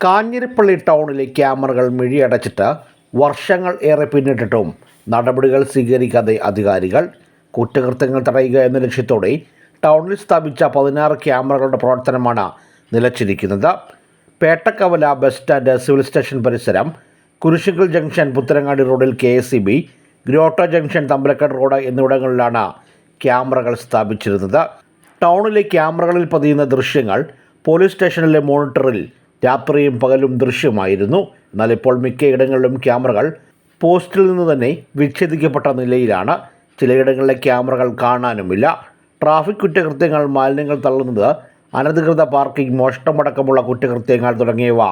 കാഞ്ഞിരപ്പള്ളി ടൗണിലെ ക്യാമറകൾ മിഴിയടച്ചിട്ട് വർഷങ്ങൾ ഏറെ പിന്നിട്ടിട്ടും നടപടികൾ സ്വീകരിക്കാതെ അധികാരികൾ കുറ്റകൃത്യങ്ങൾ തടയുക എന്ന ലക്ഷ്യത്തോടെ ടൗണിൽ സ്ഥാപിച്ച പതിനാറ് ക്യാമറകളുടെ പ്രവർത്തനമാണ് നിലച്ചിരിക്കുന്നത്. Pettakkavala bus stand civil station പരിസരം കുരിശുകൾ ജംഗ്ഷൻ പുത്തരങ്ങാടി റോഡിൽ K S E B grotto junction Thampalakkad road എന്നിവിടങ്ങളിലാണ് ക്യാമറകൾ സ്ഥാപിച്ചിരുന്നത്. ടൗണിലെ ക്യാമറകളിൽ പതിയുന്ന ദൃശ്യങ്ങൾ പോലീസ് സ്റ്റേഷനിലെ മോണിറ്ററിൽ രാത്രിയും പകലും ദൃശ്യമായിരുന്നു. എന്നാൽ ഇപ്പോൾ മിക്കയിടങ്ങളിലും ക്യാമറകൾ പോസ്റ്റിൽ നിന്ന് തന്നെ വിച്ഛേദിക്കപ്പെട്ട നിലയിലാണ്. ചിലയിടങ്ങളിലെ ക്യാമറകൾ കാണാനുമില്ല. ട്രാഫിക് കുറ്റകൃത്യങ്ങൾ മാലിന്യങ്ങൾ തള്ളുന്നത് അനധികൃത പാർക്കിംഗ് മോഷണമടക്കമുള്ള കുറ്റകൃത്യങ്ങൾ തുടങ്ങിയവ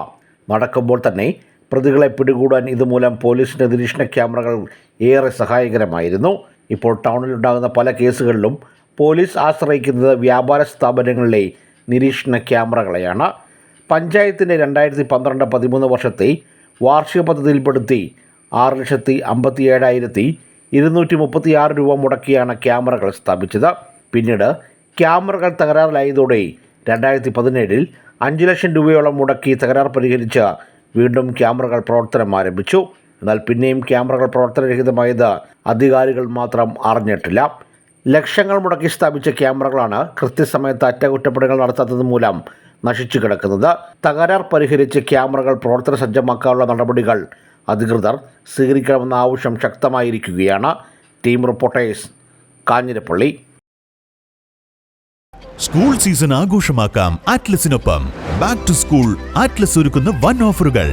നടക്കുമ്പോൾ തന്നെ പ്രതികളെ പിടികൂടാൻ ഇതുമൂലം പോലീസിന്റെ നിരീക്ഷണ ക്യാമറകൾ ഏറെ സഹായകരമായിരുന്നു. ഇപ്പോൾ ടൗണിൽ ഉണ്ടാകുന്ന പല കേസുകളിലും പോലീസ് ആശ്രയിക്കുന്നത് വ്യാപാര സ്ഥാപനങ്ങളിലെ നിരീക്ഷണ ക്യാമറകളെയാണ്. പഞ്ചായത്തിന്റെ രണ്ടായിരത്തി പന്ത്രണ്ട് പതിമൂന്ന് വർഷത്തെ വാർഷിക പദ്ധതിയിൽപ്പെടുത്തി ആറ് ലക്ഷത്തി അമ്പത്തി ഏഴായിരത്തി ഇരുന്നൂറ്റി മുപ്പത്തി ആറ് രൂപ മുടക്കിയാണ് ക്യാമറകൾ സ്ഥാപിച്ചത്. പിന്നീട് ക്യാമറകൾ തകരാറിലായതോടെ രണ്ടായിരത്തി പതിനേഴിൽ അഞ്ച് ലക്ഷം രൂപയോളം മുടക്കി തകരാർ പരിഹരിച്ച് വീണ്ടും ക്യാമറകൾ പ്രവർത്തനം ആരംഭിച്ചു. എന്നാൽ പിന്നെയും ക്യാമറകൾ പ്രവർത്തനരഹിതമായത് അധികാരികൾ മാത്രം അറിഞ്ഞിട്ടില്ല. ലക്ഷങ്ങൾ മുടക്കി സ്ഥാപിച്ച ക്യാമറകളാണ് കൃത്യസമയത്ത് അറ്റകുറ്റപ്പണികൾ നടത്താത്തത് മൂലം നശിച്ചു കിടക്കുന്നത്. തകരാർ പരിഹരിച്ച് ക്യാമറകൾ പ്രവർത്തന സജ്ജമാക്കാനുള്ള നടപടികൾ അധികൃതർ സ്വീകരിക്കണമെന്ന ആവശ്യം ശക്തമായിരിക്കുകയാണ്. Team reporters Kanjirappally. School season ആഘോഷമാക്കാം ആറ്റ്ലസിനൊപ്പം ബാക്ക് ടു സ്കൂൾ ആറ്റ്ലസ് ഒരുക്കുന്ന വൺ ഓഫറുകൾ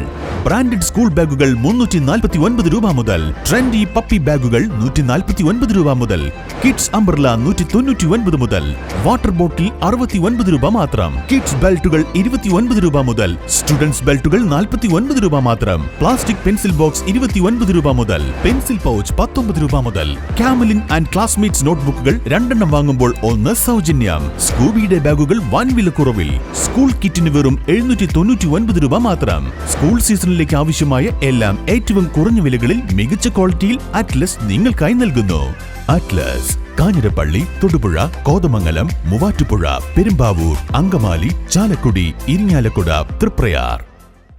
ബ്രാൻഡഡ് സ്കൂൾ ബാഗുകൾ മുന്നൂറ്റി നാൽപ്പത്തി ഒൻപത് രൂപ മുതൽ. ട്രെൻഡി പപ്പി ബാഗുകൾ നൂറ്റി നാൽപ്പത്തി ഒൻപത് രൂപ മുതൽ. കിഡ്സ് അംബ്രല നൂറ്റി തൊണ്ണൂറ്റി ഒൻപത് മുതൽ. വാട്ടർ ബോട്ടിൽ അറുപത്തി ഒൻപത് രൂപ മാത്രം. കിഡ്സ് ബെൽറ്റുകൾ ഇരുപത്തി ഒൻപത് രൂപ മുതൽ. സ്റ്റുഡൻസ് ബെൽറ്റുകൾ നാൽപ്പത്തി ഒൻപത് രൂപ മാത്രം. പ്ലാസ്റ്റിക് പെൻസിൽ ബോക്സ് ഇരുപത്തി ഒൻപത് രൂപ മുതൽ. പെൻസിൽ പൗച്ച് പത്തൊമ്പത് രൂപ മുതൽ. കാമലിൻ ആൻഡ് ക്ലാസ്മേറ്റ്സ് നോട്ട്ബുക്കുകൾ രണ്ടെണ്ണം വാങ്ങുമ്പോൾ ഒന്ന് സൗജന്യം. സ്കൂബിയുടെ ബാഗുകൾ വൻ വിലക്കുറവിൽ. സ്കൂൾ കിറ്റിന് വെറും എഴുന്നൂറ്റി തൊണ്ണൂറ്റി ഒൻപത് രൂപ മാത്രം. സ്കൂൾ സീസണിലേക്ക് ആവശ്യമായ എല്ലാം ഏറ്റവും കുറഞ്ഞ വിലകളിൽ മികച്ച ക്വാളിറ്റിയിൽ അറ്റ്ലസ് നിങ്ങൾക്കായി നൽകുന്നു. അറ്റ്ലസ് കാഞ്ഞിരപ്പള്ളി തൊടുപുഴ കോതമംഗലം മൂവാറ്റുപുഴ പെരുമ്പാവൂർ അങ്കമാലി ചാലക്കുടി ഇരിഞ്ഞാലക്കുട തൃപ്രയാർ.